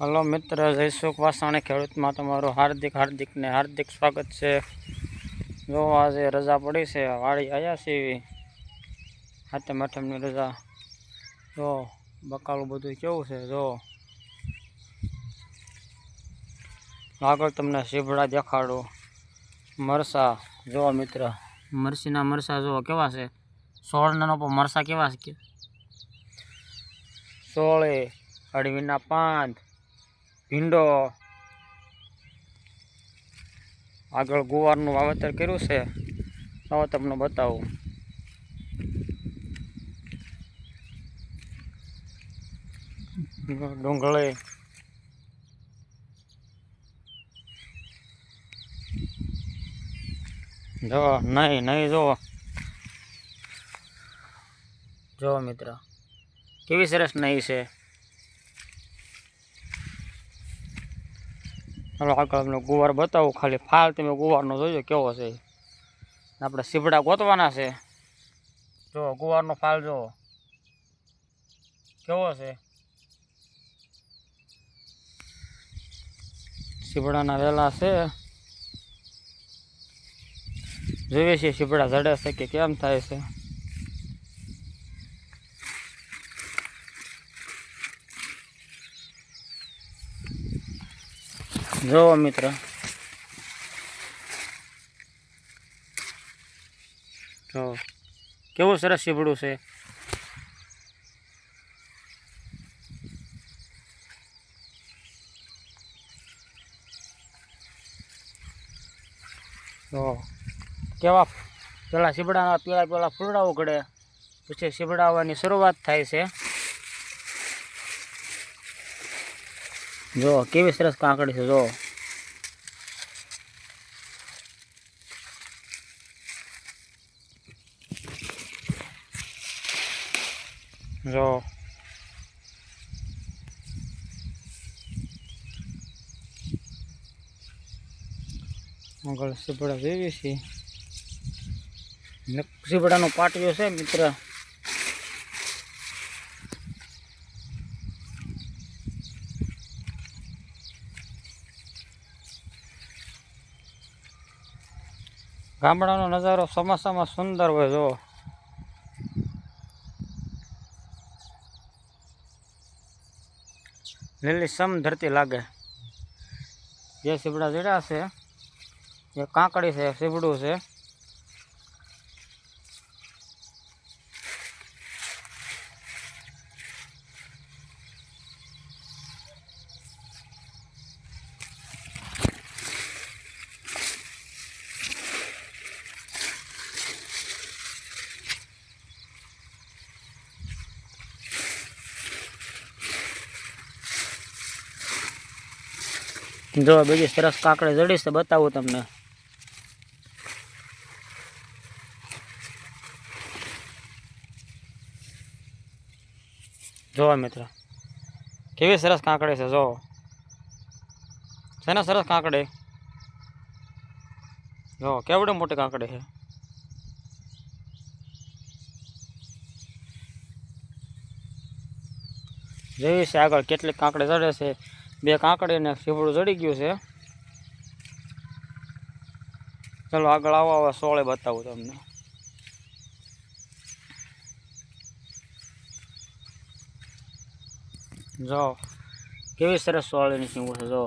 Hello મિત્ર જયસુખ વાસાણી ખેડૂતમાં તમારું હાર્દિક હાર્દિક ને હાર્દિક સ્વાગત છે. જો આજે રજા પડી છે, વાડી આવ્યા છે એવી. હાથે આઠમની રજા. જો બકાલું બધું કેવું છે, જો. આગળ તમને સીભડા દેખાડું. મરસા, જો મિત્ર. મરસીના મરસા જો કેવા છે? સોળના પણ મરસા કેવા છે? સોળે અડવીના પાંદ ભીંડો આગળ ગુવારનું વાવેતર કર્યું છે. હવે તમને બતાવું. ડુંગળી. જો, નહીં નહીં, જો. જો મિત્ર, કેવી સરસ નહીં છે. ચાલો આગળ તમને ગુવાર બતાવું, ખાલી ફાલ તમે ગુવારનો જોજો કેવો છે આપણે સીપડા ગોતવાના છે. જો, ગુવારનો ફાલ જો. કેવો છે? સીપડાના વેલા છે. જોઈએ છીએ સીપડા જડે છે કે કેમ થાય છે. જોવો મિત્ર. જો. કેવું સરસ સીબડું છે. જો. કેવા પેલા સીબડાના પેલા પેલા ફૂલડાઓ ઘડે. પછી સીબડાવાની શરૂઆત થાય છે. જો, કેવી સરસ કાંકડી છે, જો. જો. આગળ સીપડા જોઈએ છે. સીપડાનો પાટિયો છે, મિત્ર. ગામડાનો નજારો ચોમાસામાં સુંદર હોય જો લીલી સમ ધરતી લાગે. જે સીબડા જડ્યા છે જે કાંકડી છે, સીબડું છે. જો બીજી સરસ કાંકડી જડીશ તો બતાવું તમને. જો મિત્ર, કેવી સરસ કાંકડી છે, જો. છે ને સરસ કાંકડી? જો, કેવડી મોટી કાંકડી છે? જોઈ છે આગળ કેટલીક કાંકડી ચડે છે? બે કાંકડીને સીવડું ચડી ગયું છે. ચલો આગળ આવો આવો સોળે બતાવું તમને. જો, કેવી સરસ સોળેની સીંગું છે, જો.